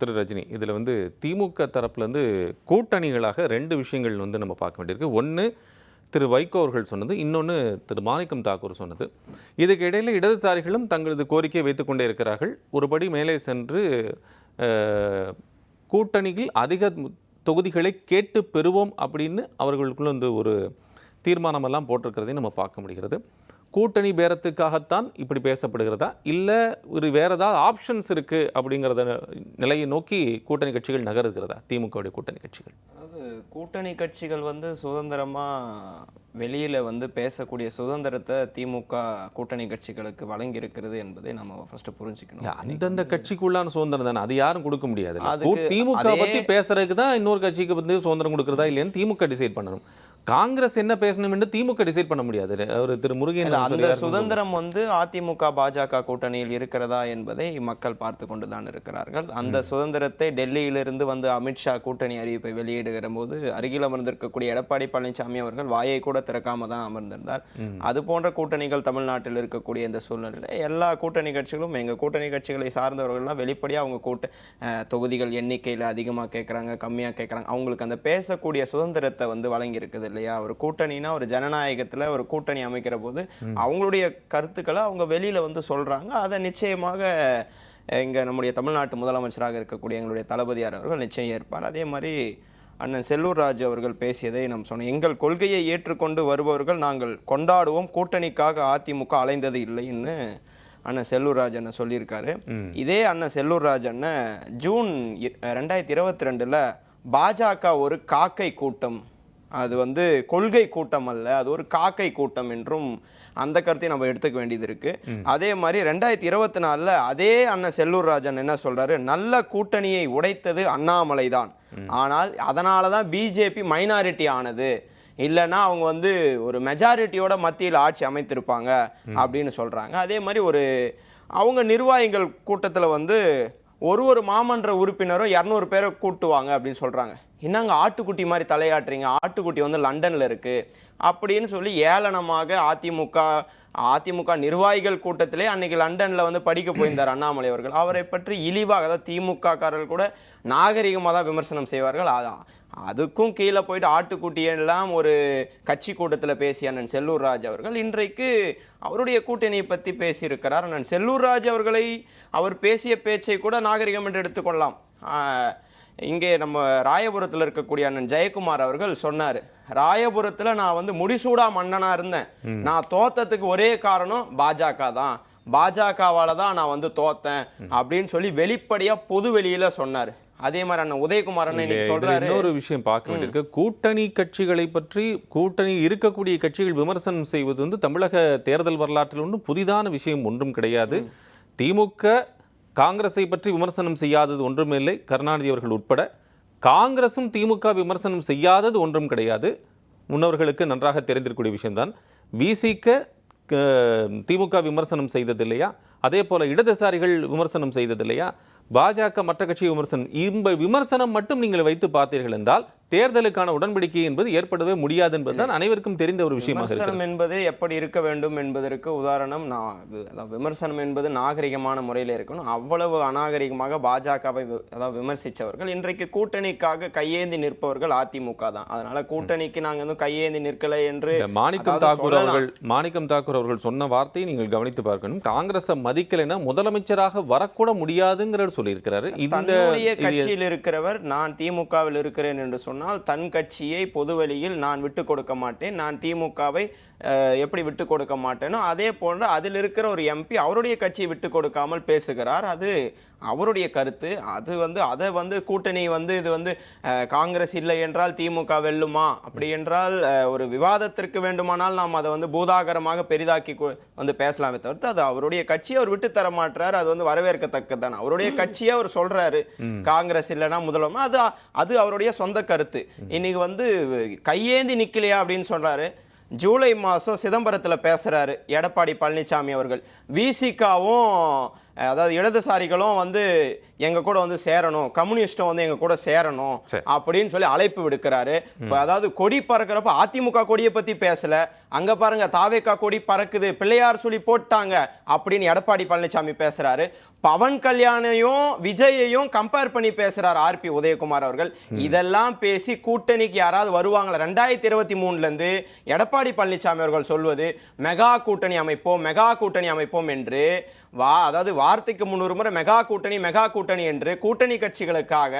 திரு ரஜினி இதில் வந்து திமுக தரப்புலேருந்து கூட்டணிகளாக ரெண்டு விஷயங்கள் வந்து நம்ம பார்க்க வேண்டியிருக்கு. ஒன்று திரு வைகோ அவர்கள் சொன்னது இன்னொன்று திரு மாணிக்கம் தாக்கூர் சொன்னது. இதுக்கு இடையில் இடதுசாரிகளும் தங்களது கோரிக்கையை வைத்துக்கொண்டே இருக்கிறார்கள். ஒருபடி மேலே சென்று கூட்டணியில் அதிக தொகுதிகளை கேட்டு பெறுவோம் அப்படின்னு அவர்களுக்குள்ள வந்து ஒரு தீர்மானமெல்லாம் போட்டிருக்கிறதையும் நம்ம பார்க்க முடிகிறது. கூட்டணி பேரத்துக்காகத்தான் இப்படி பேசப்படுகிறதா? இல்லை ஒரு வேற ஏதாவது ஆப்ஷன்ஸ் இருக்குது அப்படிங்கிறத நிலையை நோக்கி கூட்டணி கட்சிகள் நகருகிறதா? திமுகவுடைய கூட்டணி கட்சிகள். அதாவது கூட்டணி கட்சிகள் வந்து சுதந்திரமா வெளியில வந்து பேசக்கூடிய சுதந்திரத்தை திமுக கூட்டணி கட்சிகளுக்கு வழங்கி இருக்கிறது என்பதை நம்ம ஃபர்ஸ்ட் புரிஞ்சுக்கணும். அந்தந்த கட்சிக்குள்ளான சுதந்திரம் தானே? அது யாரும் கொடுக்க முடியாது. திமுக பத்தி பேசுறதுக்கு தான் இன்னொரு கட்சிக்கு வந்து சுதந்திரம் கொடுக்கறதா இல்லையான்னு திமுக டிசைட் பண்ணணும். காங்கிரஸ் என்ன பேசணும் என்று திமுக டிசைட் பண்ண முடியாது. அவர் திரு முருகன் அந்த சுதந்திரம் வந்து அதிமுக பாஜக கூட்டணியில் இருக்கிறதா என்பதை மக்கள் பார்த்து கொண்டுதான் இருக்கிறார்கள். அந்த சுதந்திரத்தை டெல்லியிலிருந்து வந்து அமித்ஷா கூட்டணி அறிவிப்பை வெளியிடுகிற போது அருகில் அமர்ந்திருக்கக்கூடிய எடப்பாடி பழனிசாமி அவர்கள் வாயை கூட திறக்காம தான் அமர்ந்திருந்தார். அது போன்ற கூட்டணிகள் தமிழ்நாட்டில் இருக்கக்கூடிய இந்த சூழ்நிலையில் எல்லா கூட்டணி கட்சிகளும் எங்க கூட்டணி கட்சிகளை சார்ந்தவர்கள்லாம் வெளிப்படையா அவங்க கூட்ட தொகுதிகள் எண்ணிக்கையில் அதிகமா கேட்குறாங்க கம்மியா கேட்குறாங்க அவங்களுக்கு அந்த பேசக்கூடிய சுதந்திரத்தை வந்து வழங்கி இருக்குது இல்லையா? ஒரு கூட்டணினா ஒரு ஜனநாயகத்துல ஒரு கூட்டணி அமைக்கிற போது அவங்களுடைய கருத்துக்களை அவங்க வெளியில வந்து சொல்றாங்க. அதை நிச்சயமாக இங்க நம்முடைய தமிழ்நாட்டு முதலமைச்சராக இருக்கக்கூடிய எங்களுடைய தளபதியார் அவர்கள் நிச்சயம் ஏற்பார். அதே மாதிரி அண்ணன் செல்லூர் ராஜு அவர்கள் பேசியதை நாம் சொன்னோம் எங்கள் கொள்கையை ஏற்றுக்கொண்டு வருபவர்கள் நாங்கள் கொண்டாடுவோம். கூட்டணிக்காக அதிமுக அலைந்தது இல்லைன்னு அண்ணன் செல்லூர் ராஜ் அண்ணன் சொல்லியிருக்காரு. இதே அண்ணன் செல்லூர் ராஜ் அண்ணன் ஜூன் ரெண்டாயிரத்தி இருபத்தி ரெண்டுல பாஜக ஒரு காக்கை கூட்டம் அது வந்து கொள்கை கூட்டம் அல்ல அது ஒரு காக்கை கூட்டம் என்றும் அந்த கருத்தையும் நம்ம எடுத்துக்க வேண்டியது இருக்கு. அதே மாதிரி ரெண்டாயிரத்தி இருபத்தி நாலில் அதே அண்ணன் செல்லூர் ராஜன் என்ன சொல்றாரு? நல்ல கூட்டணியை உடைத்தது அண்ணாமலை தான். ஆனால் அதனால தான் பிஜேபி மைனாரிட்டி ஆனது. இல்லைன்னா அவங்க வந்து ஒரு மெஜாரிட்டியோட மத்தியில் ஆட்சி அமைத்திருப்பாங்க அப்படின்னு சொல்றாங்க. அதே மாதிரி ஒரு அவங்க நிர்வாகிகள் கூட்டத்தில் வந்து ஒரு ஒரு மாமன்ற உறுப்பினரும் இரநூறு பேரை கூட்டுவாங்க அப்படின்னு சொல்றாங்க. என்னங்க ஆட்டுக்குட்டி மாதிரி தலையாட்டுறீங்க? ஆட்டுக்குட்டி வந்து லண்டனில் இருக்குது அப்படின்னு சொல்லி ஏளனமாக அதிமுக அதிமுக நிர்வாகிகள் கூட்டத்திலே அன்னைக்கு லண்டனில் வந்து படிக்க போயிருந்தார் அண்ணாமலை அவர்கள். அவரை பற்றி இழிவாக அதாவது திமுக காரர்கள் கூட நாகரிகமாக தான் விமர்சனம் செய்வார்கள். அதான் அதுக்கும் கீழே போயிட்டு ஆட்டுக்குட்டியெல்லாம் ஒரு கட்சி கூட்டத்தில் பேசிய அண்ணன் செல்லூர் ராஜ் அவர்கள் இன்றைக்கு அவருடைய கூட்டணியை பற்றி பேசியிருக்கிறார் அண்ணன் செல்லூர் ராஜ் அவர்களை அவர் பேசிய பேச்சை கூட நாகரிகம் என்று எடுத்துக்கொள்ளலாம். இங்கே நம்ம ராயபுரத்தில் இருக்கக்கூடிய அண்ணன் ஜெயக்குமார் அவர்கள் சொன்னார் ராயபுரத்தில் நான் வந்து முடிசூடா மன்னனா இருந்தேன். நான் தோத்ததுக்கு ஒரே காரணம் பாஜக தான். பாஜகவால தான் நான் வந்து தோத்தேன். அப்படின்னு சொல்லி வெளிப்படையா பொது வெளியில சொன்னார். அதே மாதிரி அண்ணன் உதயகுமார் அண்ணன் சொல்றாரு. இன்னொரு விஷயம் பார்க்க வேண்டியிருக்கு. கூட்டணி கட்சிகளை பற்றி கூட்டணி இருக்கக்கூடிய கட்சிகள் விமர்சனம் செய்வது வந்து தமிழக தேர்தல் வரலாற்றில் ஒன்றும் புதிதான விஷயம் ஒன்றும் கிடையாது. திமுக காங்கிரஸை பற்றி விமர்சனம் செய்யாதது ஒன்றுமில்லை கருணாநிதி அவர்கள் உட்பட. காங்கிரசும் திமுக விமர்சனம் செய்யாதது ஒன்றும் கிடையாது. முன்னவர்களுக்கு நன்றாக தெரிந்திருக்கக்கூடிய விஷயம்தான். விசிக திமுக விமர்சனம் செய்தது இல்லையா அதே போல் இடதுசாரிகள் விமர்சனம் செய்தது இல்லையா பாஜக மற்ற கட்சி விமர்சனம் இந்த விமர்சனம் மட்டும் நீங்கள் வைத்து பார்த்தீர்கள் என்றால் தேர்தலுக்கான உடன்படிக்கை என்பது ஏற்படவே முடியாது என்பதுதான் அனைவருக்கும் தெரிந்த ஒரு விஷயமாக இருக்கிறது. விமர்சனம் என்பது எப்படி இருக்க வேண்டும் என்பதற்கு உதாரணம் நான் விமர்சனம் என்பது நாகரிகமான முறையில் இருக்கணும். அவ்வளவு அநாகரிகமாக பாஜகவை அதாவது விமர்சித்தவர்கள் இன்றைக்கு கூட்டணிக்காக கையேந்தி நிற்பவர்கள் அதிமுக தான். அதனால கூட்டணிக்கு நாங்க வந்து கையேந்தி நிற்கலை என்று மாணிக்கம் தாக்கூர். அவர்கள் மாணிக்கம் தாக்கூர் அவர்கள் சொன்ன வார்த்தையை நீங்கள் கவனித்து பார்க்கணும். காங்கிரஸை மதிக்கலைன்னா முதலமைச்சராக வரக்கூட முடியாதுங்கிறது சொல்லியிருக்கிறாரு. இந்த கட்சியில் இருக்கிறவர் நான் திமுகவில் இருக்கிறேன் என்று சொன்னால் தன் கட்சியை பொதுவெளியில் நான் விட்டு கொடுக்க மாட்டேன் நான் திமுகவை எப்படி விட்டு கொடுக்க மாட்டேனோ அதே போன்று அதில் இருக்கிற ஒரு எம்பி அவருடைய கட்சியை விட்டு கொடுக்காமல் பேசுகிறார். அது அவருடைய கருத்து. அது வந்து அதை வந்து கூட்டணி வந்து இது வந்து காங்கிரஸ் இல்லை என்றால் திமுக வெல்லுமா? அப்படி என்றால் ஒரு விவாதத்திற்கு வேண்டுமானால் நாம் அதை வந்து பூதாகரமாக பெரிதாக்கி வந்து பேசலாமே தவிர்த்து அது அவருடைய கட்சியை அவர் விட்டு தர மாட்டார் அது வந்து வரவேற்கத்தக்கது தான் அவருடைய கட்சியை அவர் சொல்றாரு. காங்கிரஸ் இல்லைன்னா முதல்வர் அது அது அவருடைய சொந்த கருத்து. இன்னைக்கு வந்து கையேந்தி நிக்கலையா அப்படின்னு சொல்றாரு. ஜூலை மாதம் சிதம்பரத்தில் பேசுறாரு எடப்பாடி பழனிசாமி அவர்கள். விசிகாவும் அதாவது இடதுசாரிகளும் வந்து எங்க கூட வந்து சேரணும் கம்யூனிஸ்டும் வந்து எங்க கூட சேரணும் சரி. அப்படின்னு சொல்லி அழைப்பு விடுக்கிறாரு. இப்ப அதாவது கொடி பறக்கிறப்ப அதிமுக கொடியை பத்தி பேசல. அங்க பாருங்க தாவேக்கா கொடி பறக்குது பிள்ளையார் சொல்லி போட்டாங்க அப்படின்னு எடப்பாடி பழனிசாமி பேசுறாரு. பவன் கல்யாணையும் விஜயையும் கம்பேர் பண்ணி பேசுறாரு ஆர்பி உதயகுமார் அவர்கள். இதெல்லாம் பேசி கூட்டணிக்கு யாராவது வருவாங்களா? ரெண்டாயிரத்தி இருபத்தி மூணுல இருந்து எடப்பாடி பழனிசாமி அவர்கள் சொல்வது மெகா கூட்டணி அமைப்போம் மெகா கூட்டணி அமைப்போம் என்று வா அதாவது வார்த்தைக்கு முன்னூறு முறை மெகா கூட்டணி மெகா கூட்டணி என்று கூட்டணி கட்சிகளுக்காக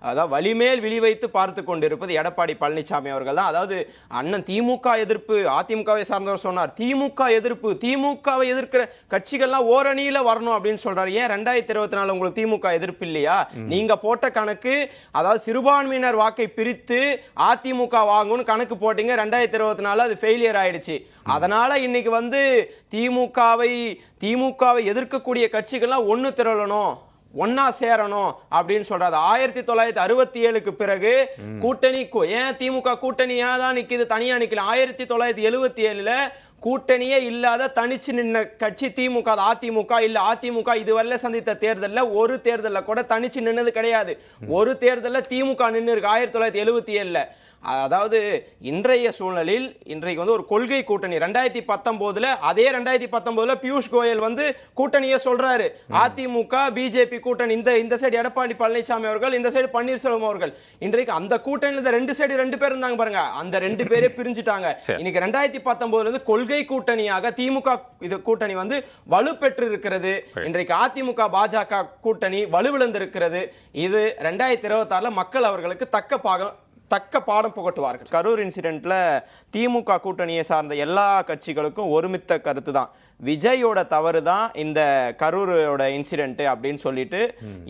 அதாவது வலிமேல் விழி வைத்து பார்த்து கொண்டிருப்பது எடப்பாடி பழனிசாமி அவர்கள் தான் அதாவது அண்ணன் திமுக எதிர்ப்பு அதிமுகவை சார்ந்தவர் சொன்னார். திமுக எதிர்ப்பு திமுகவை எதிர்க்கிற கட்சிகள்லாம் ஓரணியில வரணும் அப்படின்னு சொல்றாரு. ஏன் ரெண்டாயிரத்தி இருபத்தி நாலு உங்களுக்கு திமுக எதிர்ப்பு இல்லையா? நீங்க போட்ட கணக்கு அதாவது சிறுபான்மையினர் வாக்கை பிரித்து அதிமுக வாங்கும்னு கணக்கு போட்டீங்க. ரெண்டாயிரத்தி இருபத்தி நாலு அது ஃபெயிலியர் ஆயிடுச்சு. அதனால இன்னைக்கு வந்து திமுகவை திமுகவை எதிர்க்கக்கூடிய கட்சிகள்லாம் ஒன்று திரளணும். ஒன்னா சேரணும் அப்படின்னு சொல்றாரு. ஆயிரத்தி தொள்ளாயிரத்தி அறுபத்தி ஏழுக்கு பிறகு கூட்டணி ஏன் திமுக கூட்டணியா தான் நிக்குது தனியா நிக்கல? ஆயிரத்தி தொள்ளாயிரத்தி எழுபத்தி ஏழுல கூட்டணியே இல்லாத தனிச்சு நின்ன கட்சி திமுக அது அதிமுக இல்ல அதிமுக இதுவரையில சந்தித்த தேர்தல்ல ஒரு தேர்தல்ல கூட தனிச்சு நின்னது கிடையாது. ஒரு தேர்தல்ல திமுக நின்னு இருக்கு ஆயிரத்தி தொள்ளாயிரத்தி எழுபத்தி ஏழுல. அதாவது இன்றைய சூழலில் இன்றைக்கு வந்து ஒரு கொள்கை கூட்டணி. ரெண்டாயிரத்தி பத்தொன்பதுல அதே ரெண்டாயிரத்தி பத்தொன்பதுல பியூஷ் கோயல் வந்து கூட்டணியை சொல்றாரு. அதிமுக பிஜேபி கூட்டணி. இந்த இந்த சைடு எடப்பாடி பழனிசாமி அவர்கள் இந்த சைடு பன்னீர்செல்வம் அவர்கள். இன்றைக்கு அந்த கூட்டணியில இந்த ரெண்டு சைடு ரெண்டு பேர் இருந்தாங்க பாருங்க. அந்த ரெண்டு பேரே பிரிஞ்சுட்டாங்க. இன்னைக்கு ரெண்டாயிரத்தி பத்தொன்பதுல இருந்து கொள்கை கூட்டணியாக திமுக இது கூட்டணி வந்து வலுப்பெற்று இருக்கிறது இன்றைக்கு அதிமுக பாஜக கூட்டணி வலுவிழந்திருக்கிறது. இது ரெண்டாயிரத்தி இருபத்தாறுல மக்கள் அவர்களுக்கு தக்க பாகம் தக்க பாடம் புகட்டுவார்கள். கரூர் இன்சிடென்ட்ல திமுக கூட்டணியை சார்ந்த எல்லா கட்சிகளுக்கும் ஒருமித்த கருத்து தான். விஜயோட தவறு தான் இந்த கரூரோட இன்சிடென்ட் அப்படின்னு சொல்லிட்டு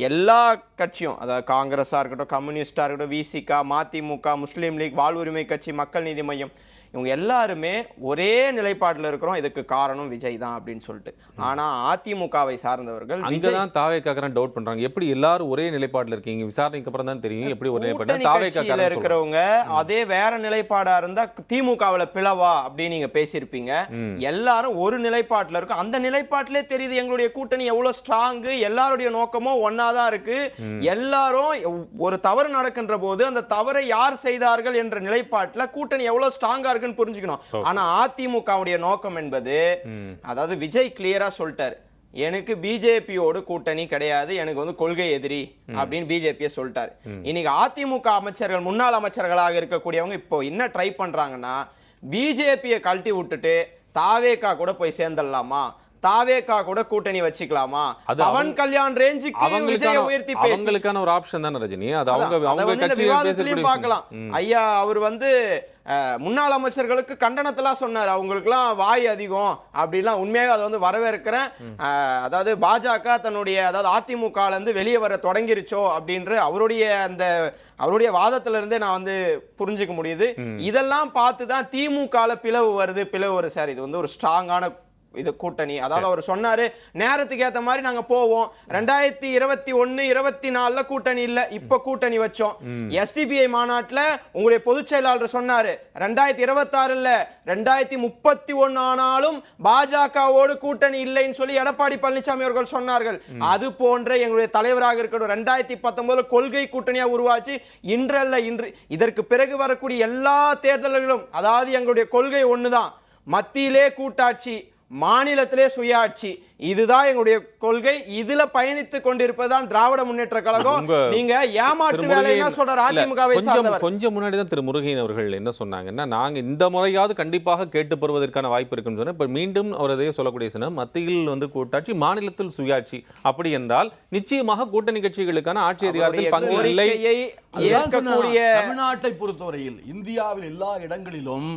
எல்லா கட்சியும் அதாவது காங்கிரஸா இருக்கட்டும் கம்யூனிஸ்டா இருக்கட்டும் விசிகா மதிமுக முஸ்லீம் லீக் வாழ்வுரிமை கட்சி மக்கள் நீதி மையம் இவங்க எல்லாருமே ஒரே நிலைப்பாட்டில் இருக்கிறோம். இதுக்கு காரணம் விஜய் தான் அப்படின்னு சொல்லிட்டு. ஆனா அதிமுகவை சார்ந்தவர்கள் விஜய் அங்கதான் தாவே காக்கறேன் டவுட் பண்றாங்க. எப்படி எல்லாரும் ஒரே நிலைப்பாட்டுல இருக்கீங்க? விசாரணைக்கு அப்புறம் தான் தெரியும். எப்படி ஒரே நிலைப்பாடு தாவே காக்கறேன் இருக்கிறவங்க அதே வேற நிலைப்பாடா இருந்தா திமுகவுல பிளவா அப்படின்னு நீங்க பேசியிருப்பீங்க. எல்லாரும் ஒரு நிலைப்பாட்டுல இருக்கும். அந்த நிலைப்பாட்டிலே தெரியுது எங்களுடைய கூட்டணி எவ்வளவு ஸ்ட்ராங் எல்லாருடைய நோக்கமும் ஒன்னாதான் இருக்கு. எல்லாரும் ஒரு தவறு நடக்கின்ற போது அந்த தவறை யார் செய்தார்கள் என்ற நிலைப்பாட்டுல கூட்டணி எவ்வளவு ஸ்ட்ராங்கா இருக்குன்னு புரிஞ்சுக்கணும். ஆனா அதிமுகவுடைய நோக்கம் என்பது அதாவது விஜய் கிளியரா சொல்லிட்டாரு. எனக்கு பிஜேபியோடு கூட்டணி கிடையாது எனக்கு வந்து கொள்கை எதிரி அப்படின்னு பிஜேபியை சொல்லிட்டாரு. இன்னைக்கு அதிமுக அமைச்சர்கள் முன்னாள் அமைச்சர்களாக இருக்கக்கூடியவங்க இப்போ என்ன ட்ரை பண்றாங்கன்னா பிஜேபியை கழட்டி விட்டுட்டு தாவேக்கா கூட போய் சேர்ந்துடலாமா? தாவேக்கா கூட கூட்டணி வச்சுக்கலாமா? பவன் அவங்க- கல்யாண் ரேஞ்சுக்கு விஜயை உயர்த்தி அவங்களுக்கான ஒரு ஆப்ஷன் தானே ரஜினி? அது அவங்க அவங்க விவாதத்திலையும் பேசக்கூடிய பார்க்கலாம். ஐயா அவர் வந்து முன்னாள் அமைச்சர்களுக்கு கண்டனத்தெல்லாம் சொன்னார். அவங்களுக்குலாம் வாய் அதிகம் அப்படிலாம் உண்மையாவே அதை வந்து வரவேற்கிறேன். அதாவது பாஜக தன்னுடைய அதாவது அதிமுக ல இருந்து வெளியே வர தொடங்கிருச்சோ அப்படின்ற அவருடைய அந்த அவருடைய வாதத்துல இருந்தே நான் வந்து புரிஞ்சுக்க முடியுது. இதெல்லாம் பார்த்து தான் திமுகல பிளவு வருது பிளவு வருது. சார் இது வந்து ஒரு ஸ்ட்ராங்கான இது கூட்டணி. அதாவது அவர் சொன்னாரு நேரத்துக்கு ஏத்த மாதிரி நாங்க போவோம். ரெண்டாயிரத்தி இருபத்தி ஒன்னு இருபத்தி நாலுல கூட்டணி இல்ல. இப்ப கூட்டணி வச்சோம். எஸ்டிபிஐ மாநாட்டுல உங்களுடைய பொதுச் செயலாளர் சொன்னாரு ரெண்டாயிரத்தி இருபத்தி ஆறுல ரெண்டாயிரத்தி முப்பத்தி ஒன்னு ஆனாலும் பாஜகவோடு கூட்டணி இல்லைன்னு சொல்லி எடப்பாடி பழனிசாமி அவர்கள் சொன்னார்கள். அது போன்ற எங்களுடைய தலைவராக இருக்கட்டும் ரெண்டாயிரத்தி பத்தொன்பதுல கொள்கை கூட்டணியா உருவாச்சு. இன்றல்ல இன்று இதற்கு பிறகு வரக்கூடிய எல்லா தேர்தல்களிலும் அதாவது எங்களுடைய கொள்கை ஒண்ணுதான். மத்தியிலே கூட்டாட்சி மாநிலத்திலே சுயாட்சி. இதுதான் எங்களுடைய கொள்கை. இதுல பயணித்து கொண்டிருப்பதுதான் திராவிட முன்னேற்ற கழகம். நீங்க ஏமாற்று திரு வேலை என்ன முருகையன் சொல்றாரு இல்ல, அதிமுகவை கொஞ்சம் முன்னாடி தான் திரு முருகையன் அவர்கள் என்ன சொன்னாங்கன்னா நாங்க இந்த முறையாவது கண்டிப்பாக கேட்டு பெறுவதற்கான வாய்ப்பு இருக்குன்னு சொன்னா இப்ப மீண்டும் அவர் அதே சொல்லக்கூடிய சொன்ன மத்தியில் வந்து கூட்டாட்சி மாநிலத்தில் சுயாட்சி. அப்படி என்றால் நிச்சயமாக கூட்டணி கட்சிகளுக்கான ஆட்சி அதிகாரத்தில் பங்கு இல்லை. தமிழ்நாட்டை பொறுத்தவரையில் இந்தியாவில் எல்லா இடங்களிலும்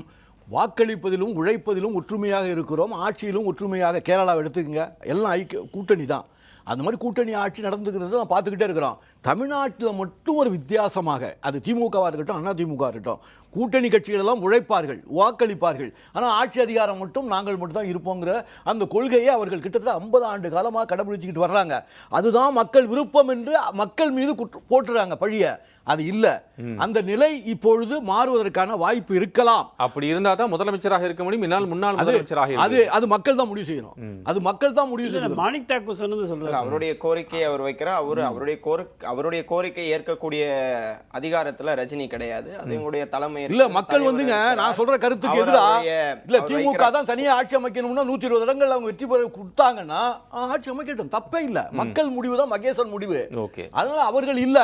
வாக்களிப்பதிலும் உழைப்பதிலும் ஒற்றுமையாக இருக்கிறோம். ஆட்சியிலும் ஒற்றுமையாக கேரளாவை எடுத்துக்கங்க. எல்லாம் ஐக்கிய கூட்டணி தான் அந்த மாதிரி கூட்டணி ஆட்சி நடந்துக்கிறது நான் பார்த்துக்கிட்டே இருக்கிறோம். தமிழ்நாட்டில் மட்டும் ஒரு வித்தியாசமாக அது திமுகவாக இருக்கட்டும் அண்ணா திமுக இருக்கட்டும் கூட்டணி கட்சிகள் எல்லாம் உழைப்பார்கள் வாக்களிப்பார்கள். ஆனால் ஆட்சி அதிகாரம் மட்டும் நாங்கள் மட்டும் தான் இருப்போங்கிற அந்த கொள்கையை அவர்கள் கிட்டத்தட்ட ஐம்பது ஆண்டு காலமாக கடைபிடிச்சிக்கிட்டு வர்றாங்க. அதுதான் மக்கள் விருப்பம் என்று மக்கள் மீது குற்ற- போட்டுறாங்க பழிய. அது இல்ல. அந்த நிலை இப்பொழுது மாறுவதற்கான வாய்ப்பு இருக்கலாம். அப்படி இருந்தா தான் முதலமைச்சராக இருக்க முடியும் இந்நாள் முன்னாள் முதலமைச்சராக அது இருக்க அது மக்கள் தான் முடிவு செய்யணும். அது மக்கள் தான் முடிவு செய்யணும். மாணிக் தாக்கூர் சொன்னது சொல்றாரு. அவருடைய கோரிக்கையை அவர் வைக்கிறார். அவரு அவருடைய கோரிக்கை அவருடைய கோரிக்கை ஏற்கக்கூடிய அதிகாரத்துல ரஜினி கிடையாது. அது எங்களுடைய தலைமை இல்ல மக்கள் வந்துங்க. நான் சொல்ற கருத்துக்கு அவர் எதிரா அவருடைய- இல்ல திமுக தான் தனியா ஆட்சி அமைக்கணும்னா நூத்தி இருபது இடங்கள் அவங்க வெற்றி பெற கொடுத்தாங்கன்னா ஆட்சி அமைக்கட்டும் தப்பே இல்ல. மக்கள் முடிவு தான் மகேசன் முடிவு. ஓகே. அதனால அவர்கள் இல்ல.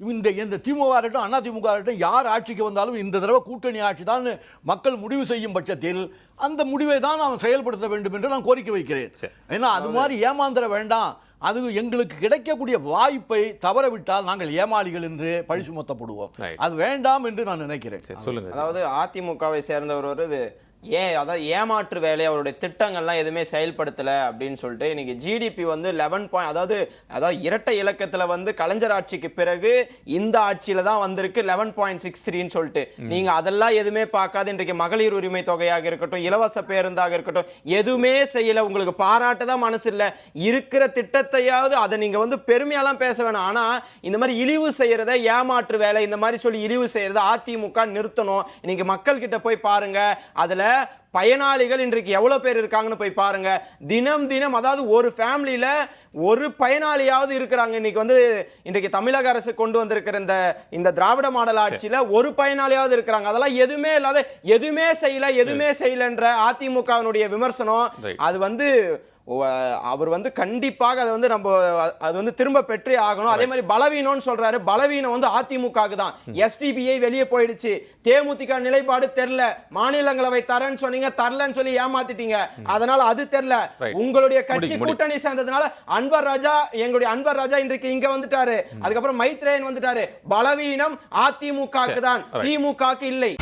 இந்த இந்த திமுக ஆகட்டும் அண்ணா திமுக ஆகட்டும் யார் ஆட்சிக்கு வந்தாலும் இந்த தடவை கூட்டணி ஆட்சி தான் மக்கள் முடிவு செய்யும் பட்சத்தில் அந்த முடிவை தான் நாம் செயல்படுத்த வேண்டும் என்று நான் கோரிக்கை வைக்கிறேன். ஏன்னா அது மாதிரி ஏமாந்திர வேண்டாம். அது எங்களுக்கு கிடைக்கக்கூடிய வாய்ப்பை தவறவிட்டால் நாங்கள் ஏமாளிகள் என்று பழி சுமத்தப்படுவோம். Right. அது வேண்டாம் என்று நான் நினைக்கிறேன். சரி சொல்லுங்க. அதாவது அதிமுகவை சேர்ந்தவர் ஒரு இது ஏன்? அதாவது ஏமாற்று வேலை அவருடைய திட்டங்கள்லாம் எதுவுமே செயல்படுத்தல அப்படின்னு சொல்லிட்டு இன்னைக்கு ஜிடிபி வந்து லெவன் பாயிண்ட் அதாவது அதாவது இரட்டை இலக்கத்துல வந்து கலைஞர் ஆட்சிக்கு பிறகு இந்த ஆட்சியில தான் வந்திருக்கு லெவன் பாயிண்ட் சிக்ஸ் த்ரீன்னு சொல்லிட்டு. நீங்க அதெல்லாம் எதுவுமே பார்க்காது இன்றைக்கு மகளிர் உரிமை தொகையாக இருக்கட்டும் இலவச பேருந்தாக இருக்கட்டும் எதுவுமே செய்யல உங்களுக்கு பாராட்ட தான் மனசு இல்ல. இருக்கிற திட்டத்தையாவது அதை நீங்க வந்து பெருமையெல்லாம் பேச வேணாம். ஆனா இந்த மாதிரி இழிவு செய்யறத ஏமாற்று வேலை இந்த மாதிரி சொல்லி இழிவு செய்யறத அதிமுக நிறுத்தணும். இன்னைக்கு மக்கள் கிட்ட போய் பாருங்க அதுல பயனாளிகள் இன்றைக்கு எவ்வளவு பேர் இருக்காங்கன்னு போய் பாருங்க. தினம் தினம் அதாவது ஒரு ஃபேமிலியில ஒரு பயனாளியாவது இருக்கிறாங்க. இன்னைக்கு வந்து இன்றைக்கு தமிழக அரசு கொண்டு வந்திருக்கிற இந்த இந்த திராவிட மாடல் ஆட்சியில ஒரு பயனாளியாவது இருக்கிறாங்க. அதெல்லாம் எதுவுமே இல்லாத எதுவுமே செய்யல எதுவுமே செய்யலன்ற அதிமுகவினுடைய விமர்சனம். அது வந்து அவர் வந்து கண்டிப்பாக அதை வந்து நம்ம அது வந்து திரும்ப பெற்றே ஆகணும். அதே மாதிரி பலவீனம்னு சொல்றாரு. பலவீனம் வந்து அதிமுகவுக்கு தான். எஸ்டிபிஐ வெளியே போயிடுச்சு. தேமுதிக நிலைப்பாடு தெரில மாநிலங்களவை தரேன்னு சொன்னீங்க. தரலன்னு சொல்லி ஏமாத்திட்டீங்க. அதனால அது தெரில. உங்களுடைய கட்சி. கூட்டணி சேர்ந்ததுனால அன்வர் ராஜா எங்களுடைய அன்வர் ராஜா இன்றைக்கு இங்க வந்துட்டாரு. அதுக்கப்புறம் மைத்ரேயன் வந்துட்டாரு. பலவீனம் அதிமுகவுக்கு தான். திமுகவுக்கு இல்லை.